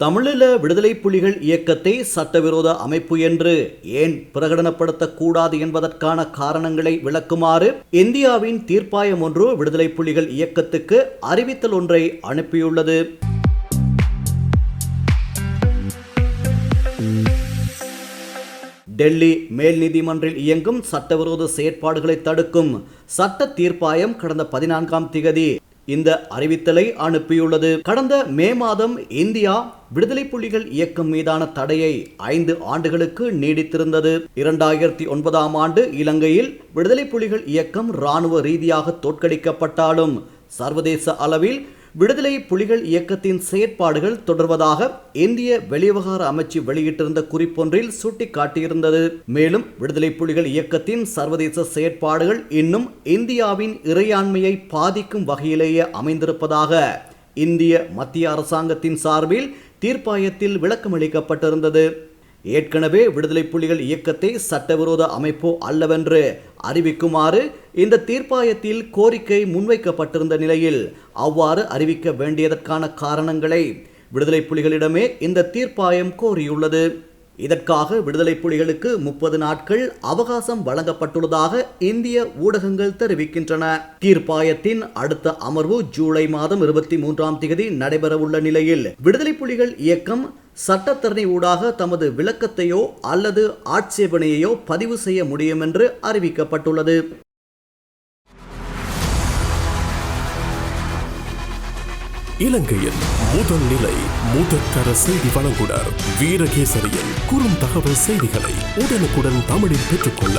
தமிழீழ விடுதலை புலிகள் இயக்கத்தை சட்டவிரோத அமைப்பு என்று ஏன் பிரகடனப்படுத்தக்கூடாது என்பதற்கான காரணங்களை விளக்குமாறு இந்தியாவின் தீர்ப்பாயம் ஒன்று விடுதலை புலிகள் இயக்கத்துக்கு அறிவித்தல் ஒன்றை அனுப்பியுள்ளது. டெல்லி மேல் நீதிமன்றில் இயங்கும் சட்டவிரோத செயற்பாடுகளை தடுக்கும் சட்ட தீர்ப்பாயம் கடந்த பதினான்காம் திகதி இந்த அறிவித்தலை அனுப்பியுள்ளது. கடந்த மே மாதம் இந்தியா விடுதலை புலிகள் இயக்கம் மீதான தடையை ஐந்து ஆண்டுகளுக்கு நீடித்திருந்தது. இரண்டாயிரத்தி ஒன்பதாம் ஆண்டு இலங்கையில் விடுதலை புலிகள் இயக்கம் இராணுவ ரீதியாக தோற்கடிக்கப்பட்டாலும் சர்வதேச அளவில் விடுதலை புலிகள் இயக்கத்தின் செயற்பாடுகள் தொடர்வதாக இந்திய வெளிவிவகார அமைச்சு வெளியிட்டிருந்த குறிப்பொன்றில் சுட்டிக்காட்டியிருந்தது. மேலும் விடுதலை புலிகள் இயக்கத்தின் சர்வதேச செயற்பாடுகள் இன்னும் இந்தியாவின் இறையாண்மையை பாதிக்கும் வகையிலேயே அமைந்திருப்பதாக இந்திய மத்திய அரசாங்கத்தின் சார்பில் தீர்ப்பாயத்தில் விளக்கமளிக்கப்பட்டிருந்தது. ஏற்கனவே விடுதலை புலிகள் இயக்கத்தை சட்டவிரோத அமைப்போ அல்லவென்று அறிவிக்குமாறு இந்த தீர்ப்பாயத்தில் கோரிக்கை முன்வைக்கப்பட்டிருந்த நிலையில் அவ்வாறு அறிவிக்க வேண்டியதற்கான காரணங்களை விடுதலை புலிகளிடமே இந்த தீர்ப்பாயம் கோரியுள்ளது. இதற்காக விடுதலை புலிகளுக்கு முப்பது நாட்கள் அவகாசம் வழங்கப்பட்டுள்ளதாக இந்திய ஊடகங்கள் தெரிவிக்கின்றன. தீர்ப்பாயத்தின் அடுத்த அமர்வு ஜூலை மாதம் இருபத்தி மூன்றாம் தேதி நடைபெறவுள்ள நிலையில் விடுதலை புலிகள் இயக்கம் சட்டத்தரணி ஊடாக தமது விளக்கத்தையோ அல்லது ஆட்சேபனையையோ பதிவு செய்ய முடியும் என்று அறிவிக்கப்பட்டுள்ளது. இலங்கையின் முதல் நிலை முதற்கர செய்தி வழங்குனர் வீரகேசரியின் குறும் தகவல் செய்திகளை உடனுக்குடன் தமிழில் பெற்றுக்கொள்ள